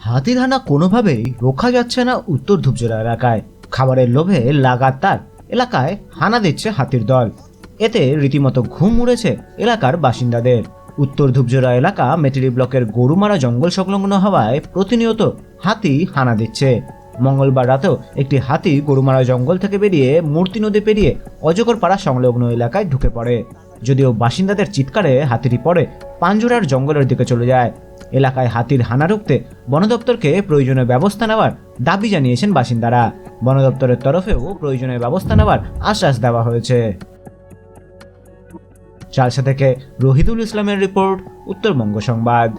হাতির হানা কোনোভাবেই রোখা যাচ্ছে না উত্তর ধূপজোড়া এলাকায়। খাবারের লোভে লাগাতার এলাকায় হানা দিচ্ছে হাতির দল। এতে রীতিমতো ঘুম উড়েছে এলাকার বাসিন্দাদের। উত্তর ধূপজোড়া এলাকা মেটেরি ব্লকের গরুমারা জঙ্গল সংলগ্ন হওয়ায় প্রতিনিয়ত হাতি হানা দিচ্ছে। মঙ্গলবার রাতেও একটি হাতি গরুমারা জঙ্গল থেকে বেরিয়ে মূর্তি নদী পেরিয়ে অজগর পাড়া সংলগ্ন এলাকায় ঢুকে পড়ে। যদিও বাসিন্দাদের চিৎকারে হাতিটি পড়ে পাঞ্জুরার জঙ্গলের দিকে চলে যায়। এলাকায় হাতির হানা রুখতে বন দপ্তরকে প্রয়োজনীয় ব্যবস্থা নেওয়ার দাবি জানিয়েছেন বাসিন্দারা। বন দপ্তরের তরফেও প্রয়োজনীয় ব্যবস্থা নেওয়ার আশ্বাস দেওয়া হয়েছে। চালসা থেকে রহিদুল ইসলামের রিপোর্ট, উত্তরবঙ্গ সংবাদ।